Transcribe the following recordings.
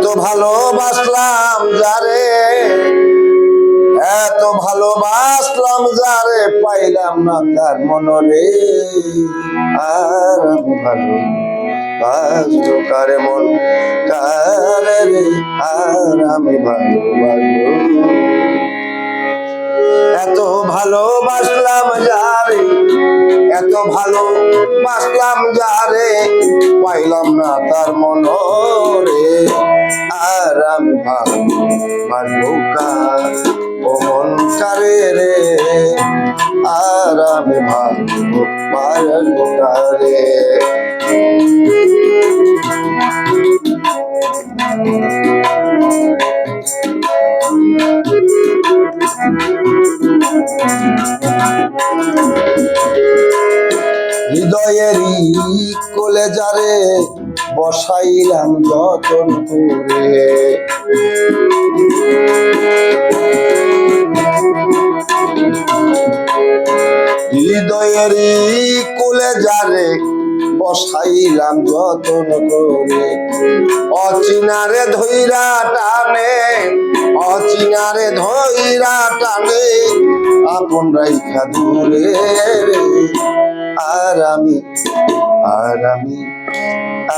এত ভালোবাসলাম যারে, এত ভালোবাসলাম যারে, পাইলাম না তার মনরে। আর ভালো বাসবো কারে রে? যারে, এত ভালো বাসলাম যারে, পাইলাম না তার মনরে। আমি ভালো কার ও মন কারে রে আর আমি কারে হৃদয়েরই কোলে যারে বসাইলাম যতন করে। হৃদয়েরই কোলে যারে বসাইলাম যতন করে। অচিনারে ধৈরা টানে, অচিনারে ধৈরা টানে, আপন রাইখা দূরে আর আমি আর আমি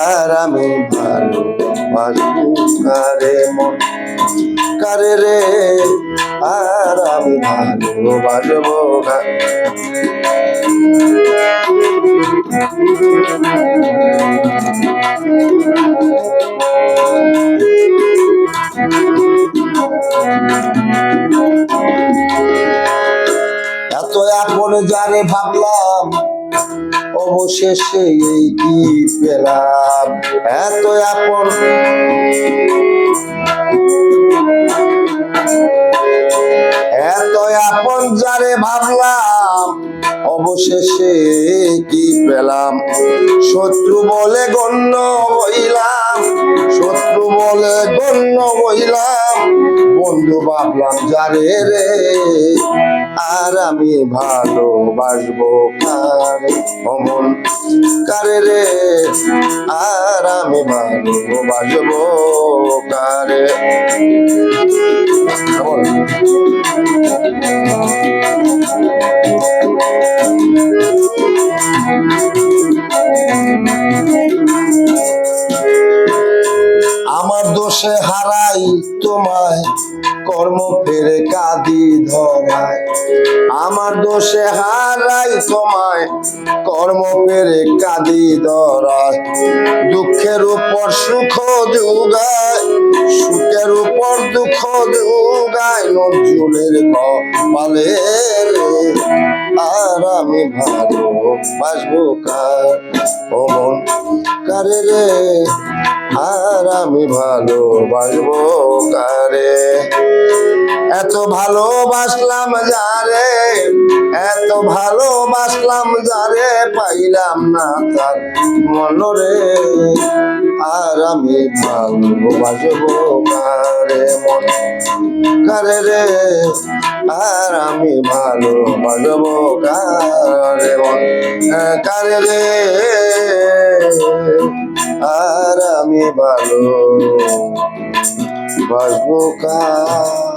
আর আমি কারে মন, কারে রে? আর আমি ভালো বাসবো এত আপন জানে ভাবলাম অবশেষে এই কি পেলাম। এত আপন। এত আপন যারে ভাবলাম। অবশেষে কি পেলাম? শত্রু বলে গণ্য হইলাম, শত্রু বলে গণ্য হইলাম। বন্ধু ভাবলাম যারে রে, আর আমি ভালোবাসবো কারে? অমন কারে রে, আর আমি ভালোবাসবো কারে? তোমায় কর্ম ফেরে কাঁদি ধরায়। আমার দোষে হারাই তোমায় কর্ম ফেরে কাঁদি ধরায়। দুঃখের উপর সুখ যোগায়, সুখের উপর দুঃখ যোগায়, নজরুলের কপালে। আর আমি ভালো বাসবো কার? ও মন কারে রে? আমি ভালো বাসবো কারে? এত ভালোবাসলাম যারে, এত ভালোবাসলাম যারে, পাইলাম না তার মনরে। আর আমি ভালোবাসবো কারে মন? কারে রে? আর আমি ভালোবাসবো কারে মন? কারে রে? আর আমি ভালো বাসবো কার